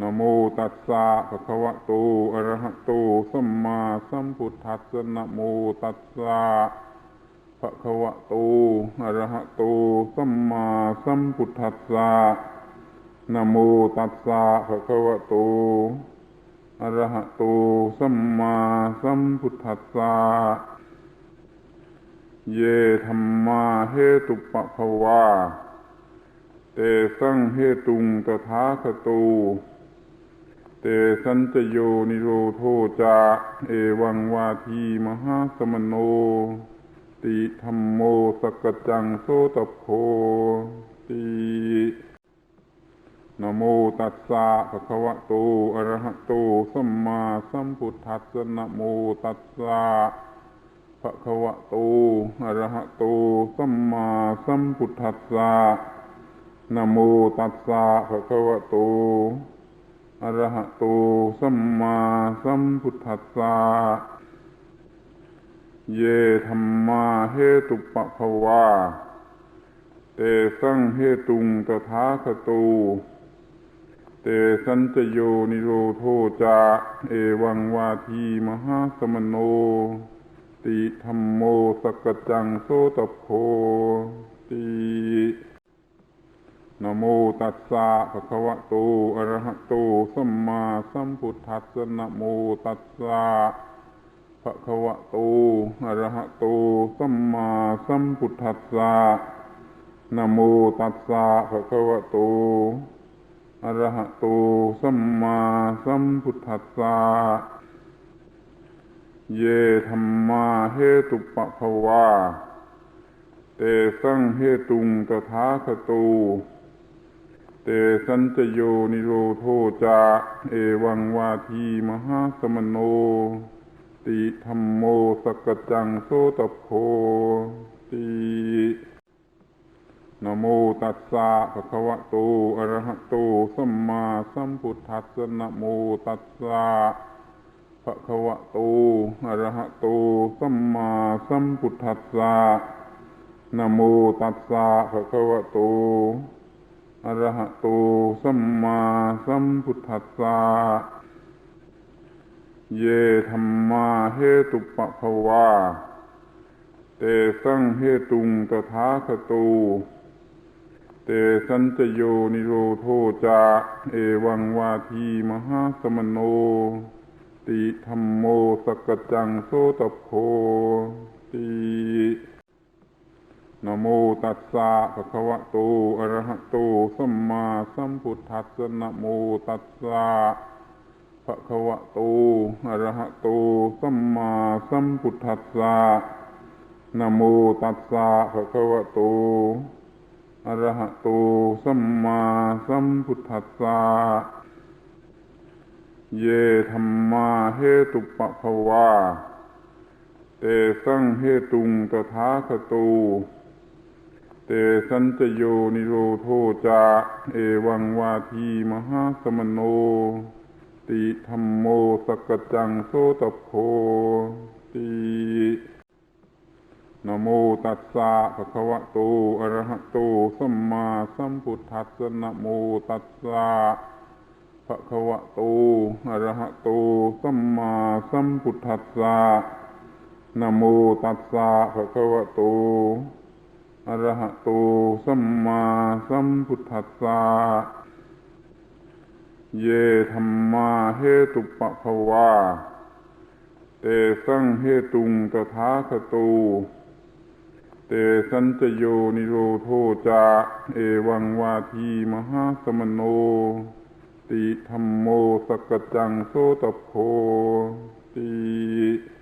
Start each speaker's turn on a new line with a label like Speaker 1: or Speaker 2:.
Speaker 1: นโมตัสสะภะคะวะโตอะระหะโตสัมมาสัมพุทธัสสะนโมตัสสะภะคะวะโตอะระหะโตสัมมาสัมพุทธัสสะนโมตัสสะภะคะวะโตอะระหะโตสัมมาสัมพุทธัสสะเยธรรมาเหตุปะภวาเตสังเหตุงตถาคตู เตสัญจโยนิโรโทจา เอวังวาทีมหาสมโน ติธรรมโมสกจังโสตโพตินโมตัสสะภะคะวะโตอะระหะโตสัมมาสัมพุทธัสสะนโมตัสสะภะคะวะโตอะระหะโตสัมมาสัมพุทธัสสะนโมตัสสะภะคะวะโต อรหะโตสัมมาสัมพุทธัสสะเยธรรมาเหตุปะภวา เตสังเหตุงตถาคตูเตสัญจโยนิโรโทจา เอวังวาทีมหาสมโน ติธรรมโมสกจังโสตโพติ นโมตัสสะภะคะวะโตอะระหะโตสัมมาสัมพุทธัสสะนโมตัสสะภะคะวะโตอะระหะโตสัมมาสัมพุทธัสสะนโมตัสสะภะคะวะโตอะระหะโตสัมมาสัมพุทธัสสะเยธรรมาเหตุปะภวาเตสังเหตุงตถาคตู เตสัญจโยนิโรโทจา เอวังวาทีมหาสมโน ติธรรมโมสกจังโสตโพตินโมตัสสะภะคะวะโตอะระหะโตสัมมาสัมพุทธัสสะนะโมตัสสะภะคะวะโตอะระหะโตสัมมาสัมพุทธัสสะนะโมตัสสะภะคะวะโต อรหะโตสัมมาสัมพุทธัสสะเยธรรมาเหตุปะภวาเตสังเหตุงตถาคตูเตสัญจโยนิโรโทจา เอวังวาทีมหาสมโน ติธรรมโมสกจังโสตโพ โมตัสสะภะคะวะโตอะระหะโตสัมมาสัมพุทธัสสะนะโมตัสสะภะคะวะโตอะระหะโตสัมมาสัมพุทธัสสะนะโมตัสสะภะคะวะโตอะระหะโตสัมมาสัมพุทธัสสะเยธรรมาเหตุปะภวาเตสังเหตุงตถาคตู เตสัญจโยนิโรโทจา เอวังวาทีมหาสมโน ติธรรมโมสกจังโสตโพตินโมตัสสะภะคะวะโตอะระหะโตสัมมาสัมพุทธัสสะนโมตัสสะภะคะวะโตอะระหะโตสัมมาสัมพุทธัสสะนโมตัสสะภะคะวะโต อะระหะโตสัมมาสัมพุทธัสสะเยธรรมาเหตุปะภวาเตสังเหตุงตถาคตูเตสัญจโยนิโรโทจา เอวังวาทีมหาสมโน ติธรรมโมสกจจังโสตโพติ